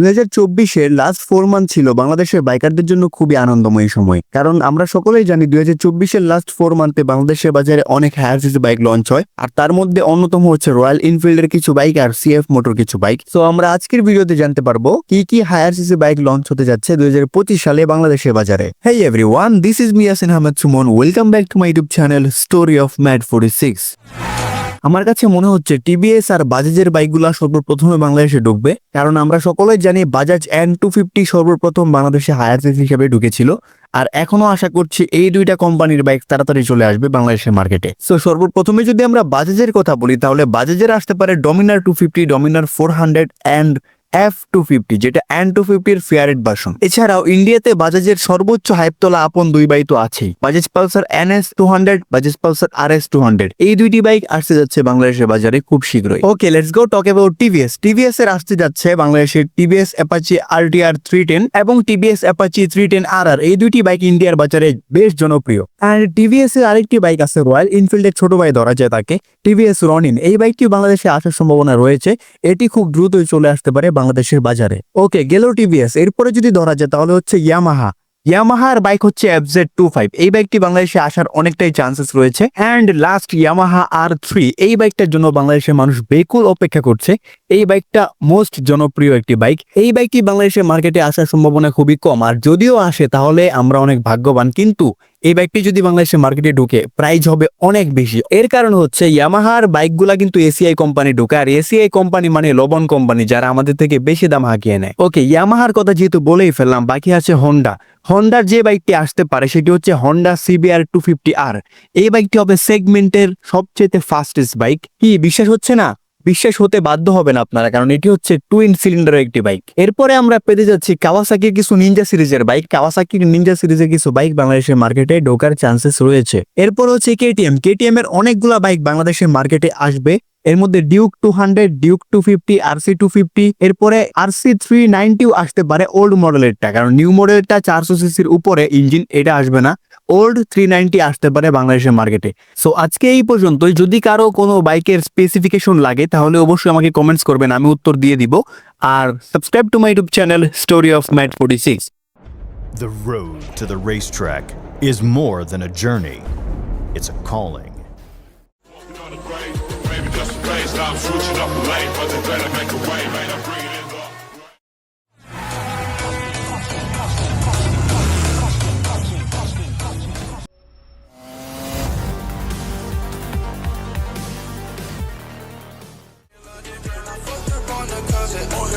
দুই হাজার last four month ছিল বাংলাদেশের বাইকারদের জন্য খুবই আনন্দময় সময়। কারণ আমরা সকলেই জানি দুই হাজার চব্বিশের লাস্ট ফোর মান্থে বাংলাদেশের বাজারে অনেক হায়ার সিসি বাইক লঞ্চ হয়। আর তার মধ্যে অন্যতম হচ্ছে রয়্যাল এনফিল্ডের কিছু বাইক আর সিএফ মোটর কিছু বাইক তো আমরা আজকের ভিডিওতে জানতে পারব কি কি হায়ার সিসি বাইক লঞ্চ হতে যাচ্ছে দুই হাজার পঁচিশ সালে বাংলাদেশের বাজারে। Hey everyone this is Miyasin Ahmed Suman welcome back to my YouTube channel story of mad forty six আমার কাছে মনে হচ্ছে টিভিএস আর বাজাজের বাইকগুলো সর্বপ্রথমে বাংলাদেশে ঢুকবে, কারণ আমরা সকলেই জানি বাজাজ এন টু ফিফটি সর্বপ্রথম বাংলাদেশে হায়ার সিসি হিসেবে ঢুকেছিল, আর এখনও আশা করছি এই দুইটা কোম্পানির বাইক তাড়াতাড়ি চলে আসবে বাংলাদেশের মার্কেটে সো সর্বপ্রথমে যদি আমরা বাজাজের কথা বলি, তাহলে বাজাজের আসতে পারে Dominar two fifty Dominar four hundred and F two fifty যেটা এন টু ফিফটির ফেয়ারেট ভার্সন এছাড়াও ইন্ডিয়াতে বাজাজের সর্বোচ্চ হাইপ তোলা আপন দুই বাইক তো আছেই। Bajaj Pulsar N S two hundred Bajaj Pulsar R S two hundred এই দুইটি বাইক আসতে যাচ্ছে বাংলাদেশের বাজারে খুব শীঘ্রই। Okay let's go talk about TVS TVS এর আসতে যাচ্ছে বাংলাদেশের TVS Apache R T R three ten এবং TVS Apache three ten R R এই দুইটি বাইক ইন্ডিয়ার বাজারে বেশ জনপ্রিয়। আর টিভিএস এর আরেকটি বাইক আছে রয়্যাল এনফিল্ডের ছোট ভাই ধরা যায় তাকে টিভিএস রনিন এই বাইকটি বাংলাদেশে আসার সম্ভাবনা রয়েছে। এটি খুব দ্রুতই চলে আসতে পারে বাংলাদেশের বাজারে। ওকে, গেল টিভিএস। এরপরে যদি ধরা যায়, তাহলে হচ্ছে ইয়ামাহা। ইয়ামাহার বাইক হচ্ছে এফজেড টু ফাইভ। এই বাইকটি বাংলাদেশে আসার অনেকটাই চান্সেস রয়েছে। And last Yamaha R three. এই বাইকটার জন্য বাংলাদেশের মানুষ বেকুল অপেক্ষা করছে। এই বাইকটা মোস্ট জনপ্রিয় একটি বাইক। এই বাইকটি বাংলাদেশের মার্কেটে আসার সম্ভাবনা খুবই কম। আর যদিও আসে, তাহলে আমরা অনেক ভাগ্যবান। কিন্তু এই বাইকটি যদি বাংলাদেশের মার্কেটে ঢুকে প্রাইস হবে অনেক বেশি। এর কারণ হচ্ছে ইয়ামাহার বাইকগুলা কিন্তু এসিআই কোম্পানি ঢুকে। আর এসিআই কোম্পানি মানে লবণ কোম্পানি যারা আমাদের থেকে বেশি দাম হাঁকিয়ে নেয়। ওকে ইয়ামাহার কথা যেহেতু বলেই ফেললাম, বাকি আছে হন্ডা হন্ডার যে বাইকটি আসতে পারে, সেটি হচ্ছে হন্ডা সিবিআর টু ফিফটি আর এই বাইকটি হবে সেগমেন্টের সবচেয়ে ফাস্টেস্ট বাইক কি, বিশ্বাস হচ্ছে না? বিশ্বাস হতে বাধ্য হবেন আপনারা, কারণ এটি হচ্ছে টুইন সিলিন্ডারের একটি বাইক এরপরে আমরা পেতে যাচ্ছি কাওয়াসাকির কিছু নিনজা সিরিজের বাইক কাওয়াসাকির নিনজা সিরিজের কিছু বাইক বাংলাদেশের মার্কেটে ঢোকার চান্সেস রয়েছে। এরপর হচ্ছে কেটিএম কেটিএম এর অনেকগুলা বাইক বাংলাদেশের মার্কেটে আসবে। এর মধ্যে Duke two hundred Duke two fifty RC two fifty এরপরে আরসি থ্রি নাইনটিও আসতে পারে ওল্ড মডেলেরটা কারণ নিউ মডেলটা চারশো সিসির উপরে ইঞ্জিন এটা আসবে না। ওল্ড থ্রি নাইনটি আসতে পারে বাংলাদেশের মার্কেটে সো আজকে এই পর্যন্ত যদি কারও কোনো বাইকের স্পেসিফিকেশন লাগে তাহলে অবশ্যই আমাকে কমেন্টস করবেন আমি উত্তর দিয়ে দিব। আর subscribe to my YouTube channel story of mad forty six the road to the race is more than then a it's a place that a way, closet.